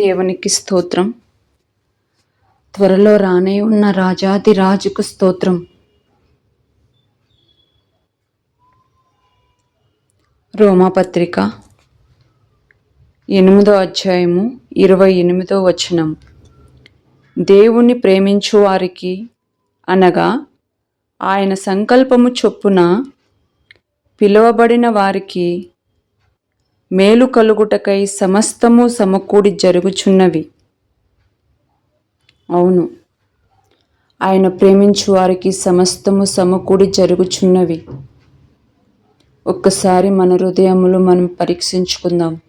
దేవునికి స్తోత్రం. త్వరలో రానే ఉన్న రాజాది రాజుకు స్తోత్రం. రోమాపత్రిక ఎనిమిదో అధ్యాయము ఇరవై ఎనిమిదో వచనం. దేవుణ్ణి ప్రేమించు వారికి అనగా ఆయన సంకల్పము చొప్పున పిలువబడిన వారికి మేలు కలుగుటకై సమస్తము సమకూడి జరుగుచున్నవి. అవును. ఆయన ప్రేమించు వారికి సమస్తము సమకూడి జరుగుచున్నవి. ఒక్కసారి మన హృదయములు మనం పరీక్షించుకుందాం.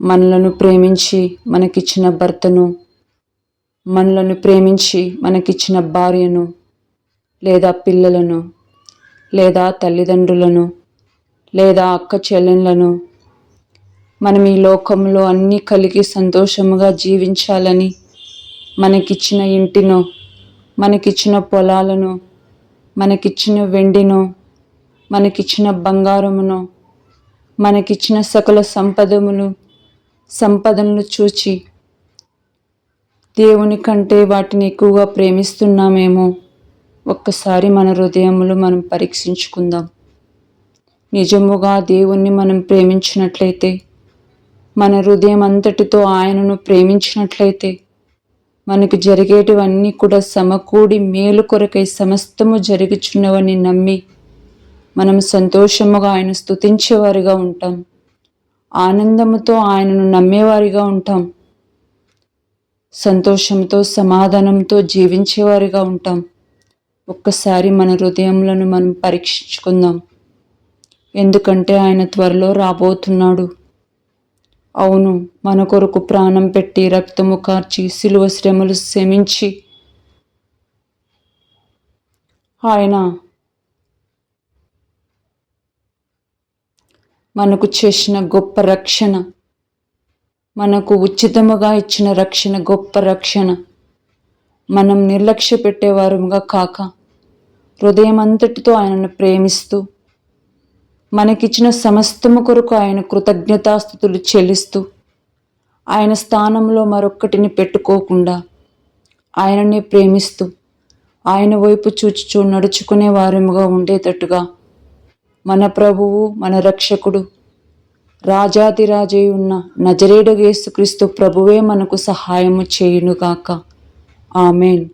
మనలను ప్రేమించి మనకిచ్చిన భర్తను మనలను ప్రేమించి మనకిచ్చిన భార్యను లేదా పిల్లలను లేదా తల్లిదండ్రులను లేదా అక్క చెల్లెళ్ళను. మనం ఈ లోకంలో అన్నీ కలిగి సంతోషముగా జీవించాలని మనకిచ్చిన ఇంటినో మనకిచ్చిన పొలాలను మనకిచ్చిన వెండినో మనకిచ్చిన బంగారమును మనకిచ్చిన సకల సంపదములు సంపదలను చూచి దేవుని కంటే వాటిని ఎక్కువగా ప్రేమిస్తున్నామేమో ఒక్కసారి మన హృదయములు మనం పరీక్షించుకుందాం. నిజముగా దేవుణ్ణి మనం ప్రేమించినట్లయితే మన హృదయం అంతటితో ఆయనను ప్రేమించినట్లయితే మనకు జరిగేటివన్నీ కూడా సమకూడి మేలు కొరకై సమస్తము జరుగుచున్నవని నమ్మి మనం సంతోషముగా ఆయన స్తుతించేవారిగా ఉంటాం. ఆనందముతో ఆయనను నమ్మేవారిగా ఉంటాం. సంతోషంతో సమాధానంతో జీవించేవారిగా ఉంటాం. ఒక్కసారి మన హృదయములను మనం పరీక్షించుకుందాం. ఎందుకంటే ఆయన త్వరలో రాబోతున్నాడు. అవును మన కొరకు ప్రాణం పెట్టి రక్తము కార్చి సిలువ శ్రమలు శమించి ఆయన మనకు చేసిన గొప్ప రక్షణ మనకు ఉచితముగా ఇచ్చిన రక్షణ గొప్ప రక్షణ. మనం నిర్లక్ష్య పెట్టేవారుగా కాక హృదయం అంతటితో ఆయనను ప్రేమిస్తూ మనకిచ్చిన సమస్తము కొరకు ఆయన కృతజ్ఞతాస్థుతులు చెల్లిస్తూ ఆయన స్థానంలో మరొక్కటిని పెట్టుకోకుండా ఆయననే ప్రేమిస్తూ ఆయన వైపు చూచుచూ నడుచుకునే వారముగా ఉండేటట్టుగా మన ప్రభువు మన రక్షకుడు రాజాదిరాజై ఉన్న నజరేడగేసుక్రీస్తు ప్రభువే మనకు సహాయము చేయునుగాక. ఆమెన్.